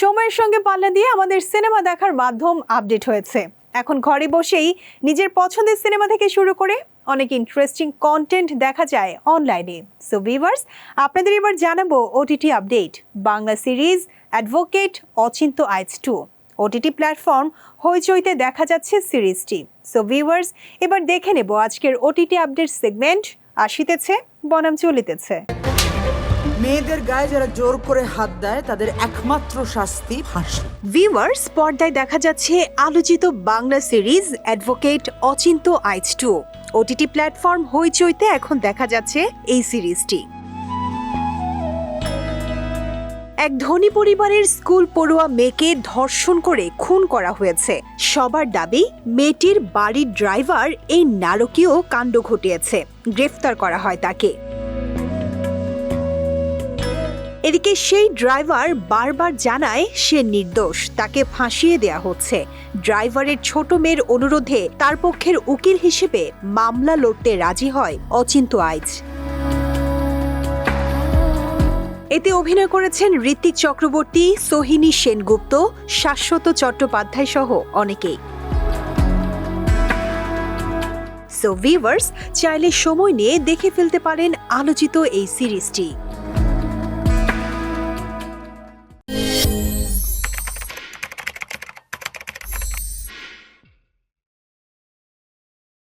সময়ের সঙ্গে পাল্লা দিয়ে আমাদের সিনেমা দেখার মাধ্যম আপডেট হয়েছে। এখন ঘরে বসেই নিজের পছন্দের সিনেমা থেকে শুরু করে অনেক ইন্টারেস্টিং কন্টেন্ট দেখা যায় অনলাইনে সো ভিভার্স আপনাদের এবার জানাব OTT update Bangla series advocate Achinta Aich two OTT platform হইচইতে দেখা যাচ্ছে সিরিজটি সো ভিউয়ার্স এবার দেখে নেব আজকের ওটিটি আপডেট সেগমেন্ট আসিতেছে, বনাম চলিতেছে। মেয়েদের গায়ে যারা জোর করে হাত দেয়, তাদের একমাত্র শাস্তি ফাঁসি। ভিউয়ার্স পর্দায় দেখা যাচ্ছে আলোচিত Bangla series advocate Achinta Aich two. OTT platform হইচইতে এখন দেখা যাচ্ছে এই সিরিজটি। এক ধনী পরিবারের স্কুল পড়ুয়া মেয়েকে ধর্ষণ করে খুন করা হয়েছে। সবার দাবি, মেয়েটির বাড়ির ড্রাইভার এই নারকীয় কাণ্ড ঘটিয়েছে। গ্রেফতার করা হয় তাকে। এদিকে সেই ড্রাইভার বারবার জানায় সে নির্দোষ, তাকে ফাঁসিয়ে দেয়া হচ্ছে। ড্রাইভারের ছোট মেয়ের অনুরোধে তার পক্ষের উকিল হিসেবে মামলা লড়তে রাজি হয় অচিন্ত আইজ এতে অভিনয় করেছেন ঋত্বিক চক্রবর্তী, সোহিনী সেনগুপ্ত, শাশ্বত চট্টোপাধ্যায় সহ অনেকেই। সো ভিভার্স চাইলে সময় নিয়ে দেখে ফেলতে পারেন আলোচিত এই সিরিজটি।